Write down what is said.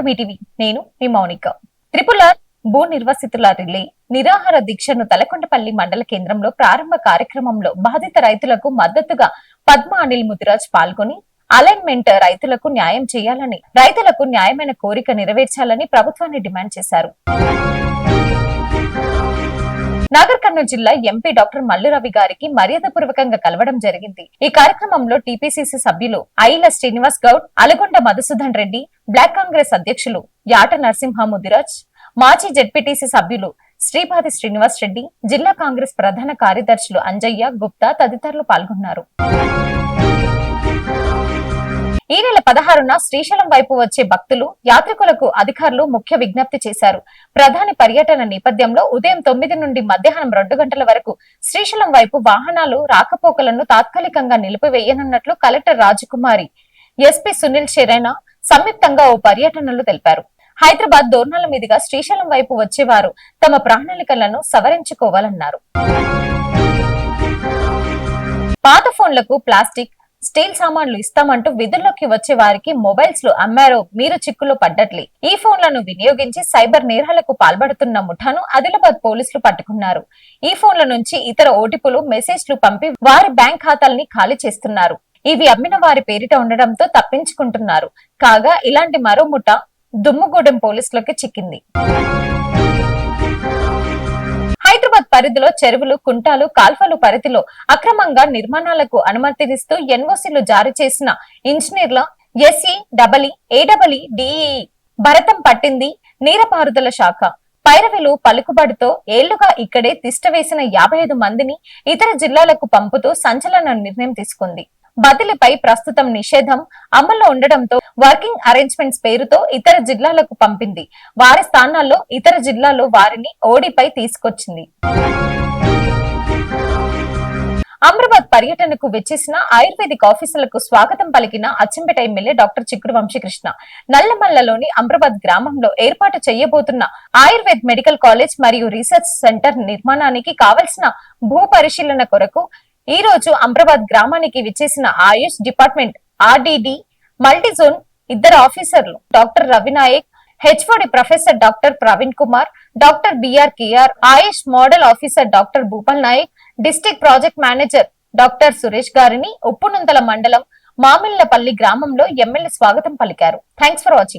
To Mee TV నేను మీ మౌనిక. త్రిపుల భూ నిర్వసితుల relay నిరాహార దీక్షను తలకొండపల్లి మండల కేంద్రంలో ప్రారంభ కార్యక్రమంలో బాధిత రైతులకు మద్దతుగా పద్మ అనిల్ ముదిరాజ్ పాల్గొని అలైన్మెంట్ రైతులకు న్యాయం చేయాలని రైతులకు న్యాయమైన కోరిక నెరవేర్చాలని ప్రభుత్వాన్ని డిమాండ్ చేశారు. నాగర్ కర్నూలు జిల్లా ఎంపీ డాక్టర్ మల్లు రవి గారికి మర్యాదపూర్వకంగా కలవడం జరిగింది. ఈ కార్యక్రమంలో టీపీసీసీ సభ్యులు ఐల శ్రీనివాస్ గౌడ్ అలగొండ మధుసూదన్ రెడ్డి బ్లాక్ కాంగ్రెస్ అధ్యక్షులు యాట నరసింహ ముదిరాజ్ మాజీ జెడ్పీటీసీ సభ్యులు శ్రీపాది శ్రీనివాస్ రెడ్డి జిల్లా కాంగ్రెస్ ప్రధాన కార్యదర్శులు అంజయ్య గుప్తా తదితరులు పాల్గొన్నారు. పదహారున శ్రీశైలం వైపు వచ్చే భక్తులు యాత్రికులకు అధికారులు ముఖ్య విజ్ఞప్తి చేశారు. ప్రధాని పర్యటన నేపథ్యంలో ఉదయం తొమ్మిది నుండి మధ్యాహ్నం రెండు గంటల వరకు శ్రీశైలం వైపు వాహనాలు రాకపోకలను తాత్కాలికంగా నిలిపివేయనున్నట్లు కలెక్టర్ రాజకుమారి ఎస్పీ సునీల్ షెరైనా సంయుక్తంగా ఓ పర్యటనలు తెలిపారు. హైదరాబాద్ దోర్నాల మీదుగా శ్రీశైలం వైపు వచ్చేవారు తమ ప్రణాళికలను సవరించుకోవాలన్నారు. పాత ఫోన్లకు ప్లాస్టిక్ స్టీల్ సామాన్లు ఇస్తామంటూ విధుల్లోకి వచ్చే వారికి మొబైల్స్లు అమ్మారో మీరు చిక్కులో పడ్డట్లే. ఈ ఫోన్లను వినియోగించి సైబర్ నేరాలకు పాల్పడుతున్న ముఠాను ఆదిలాబాద్ పోలీసులు పట్టుకున్నారు. ఈ ఫోన్ల నుంచి ఇతర ఓటీపులు మెసేజ్లు పంపి వారి బ్యాంక్ ఖాతాల్ని ఖాళీ చేస్తున్నారు. ఇవి అమ్మిన వారి పేరిట ఉండడంతో తప్పించుకుంటున్నారు. కాగా ఇలాంటి మరో ముఠ దుమ్ముగూడెం పోలీసులకి చిక్కింది. హైదరాబాద్ పరిధిలో చెరువులు కుంటాలు కాల్వలు పరిధిలో అక్రమంగా నిర్మాణాలకు అనుమతినిస్తూ ఎన్ఓసీలు జారీ చేసిన ఇంజనీర్ల ఎస్ఈ డబలి ఏడబలి డిఈ భరతం పట్టింది నీరపారుదల శాఖ. పైరవిలు పలుకుబడితో ఏళ్ళుగా ఇక్కడే తిష్టవేసిన యాభై ఐదు మందిని ఇతర జిల్లాలకు పంపుతూ సంచలన నిర్ణయం తీసుకుంది. బదిలీపై ప్రస్తుతం నిషేధం అమల్లో ఉండడంతో వర్కింగ్ అరేంజ్మెంట్స్ పేరుతో ఇతర జిల్లాలకు పంపింది. వారి స్థానాల్లో ఇతర జిల్లాలో వారిని ఓడిపై తీసుకొచ్చింది. అమరాబాద్ పర్యటనకు వచ్చేసిన ఆయుర్వేదిక్ ఆఫీసులకు స్వాగతం పలికిన అచ్చంపేట ఎమ్మెల్యే డాక్టర్ చిక్కుడు వంశీకృష్ణ నల్లమల్లలోని అమరాబాద్ గ్రామంలో ఏర్పాటు చేయబోతున్న ఆయుర్వేద్ మెడికల్ కాలేజ్ మరియు రీసెర్చ్ సెంటర్ నిర్మాణానికి కావలసిన భూ పరిశీలన కొరకు ఈ రోజు అమరాబాద్ గ్రామానికి విచ్చేసిన ఆయుష్ డిపార్ట్మెంట్ ఆర్డిడి మల్టీజోన్ ఇద్దరు ఆఫీసర్లు doctor Ravi Nayak HOD professor doctor Praveen Kumar doctor BR KR AYUSH model officer doctor Bhupal Nayak district project manager doctor Suresh గారిని ఉప్పునుంతల మండలం మామిళ్ళపల్లి గ్రామంలో ఎమ్మెల్యే స్వాగతం పలికారు. Thanks for watching.